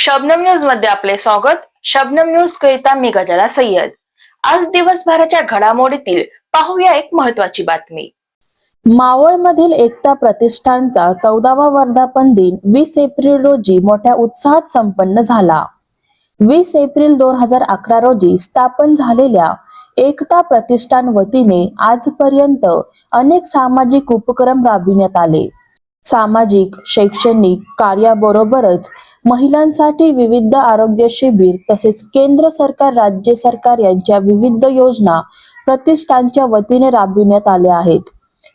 शबनम न्यूजमध्ये आपले स्वागत. शबनम न्यूज करिता मी गजाला सय्यद. आज दिवसभराच्या घडामोडीतील पाहूया एक महत्वाची बातमी. मावळमधील एकता प्रतिष्ठानचा चौदावा वर्धापन दिन वीस एप्रिल रोजी मोठ्या उत्साहात संपन्न झाला. वीस एप्रिल दोन हजार अकरा रोजी स्थापन झालेल्या एकता प्रतिष्ठान वतीने आजपर्यंत अनेक सामाजिक उपक्रम राबविण्यात आले. सामाजिक शैक्षणिक कार्याबरोबरच महिलांसाठी विविध आरोग्य शिबिर तसेच केंद्र सरकार राज्य सरकार यांच्या विविध योजना प्रतिष्ठानच्या वतीने राबविण्यात आल्या आहेत.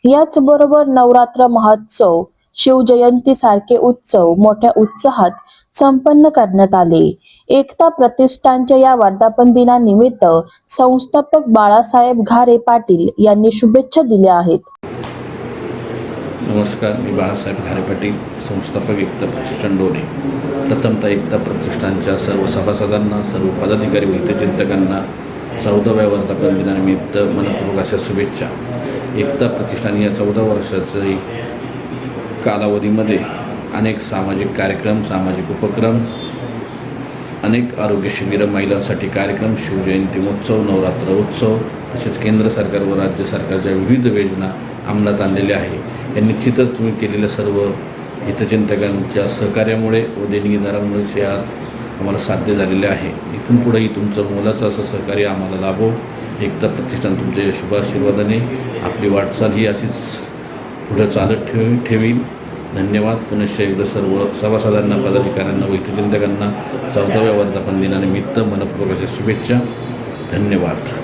याचबरोबर नवरात्र महोत्सव शिवजयंती सारखे उत्सव मोठ्या उत्साहात संपन्न करण्यात आले. एकता प्रतिष्ठानच्या या वर्धापन दिनानिमित्त संस्थापक बाळासाहेब घारे पाटील यांनी शुभेच्छा दिल्या आहेत. नमस्कार मी बाळासाहेब घारे पाटील संस्थापक एकता प्रतिष्ठान डोने प्रथमतः एकता प्रतिष्ठानच्या सर्व सभासदांना सर्व पदाधिकारी व हितचिंतकांना चौदाव्या वर्धापन दिनानिमित्त मनपूर्वक अशा शुभेच्छा. एकता प्रतिष्ठान या चौदा वर्षाचे कालावधीमध्ये अनेक सामाजिक कार्यक्रम सामाजिक उपक्रम अनेक आरोग्य शिबिरं महिलांसाठी कार्यक्रम शिवजयंती महोत्सव नवरात्र उत्सव तसेच केंद्र सरकार व राज्य सरकारच्या विविध योजना अंमलात आणलेले आहे. या निश्चितच तुम्ही केलेल्या सर्व हितचिंतकांच्या सहकार्यामुळे व देणगीदारांमुळेच हे आज आम्हाला साध्य झालेले आहे. इथून पुढेही तुमचं मोलाचं असं सहकार्य आम्हाला लाभो. एकता प्रतिष्ठान तुमच्या शुभाशीर्वादाने आपली वाटचाल ही अशीच पुढं चालत ठेवी धन्यवाद. पुनश्च एकदा सर्व सभासदांना पदाधिकाऱ्यांना व हितचिंतकांना चौदाव्या वर्धापन दिनानिमित्त मनपूर्वकाच्या शुभेच्छा. धन्यवाद.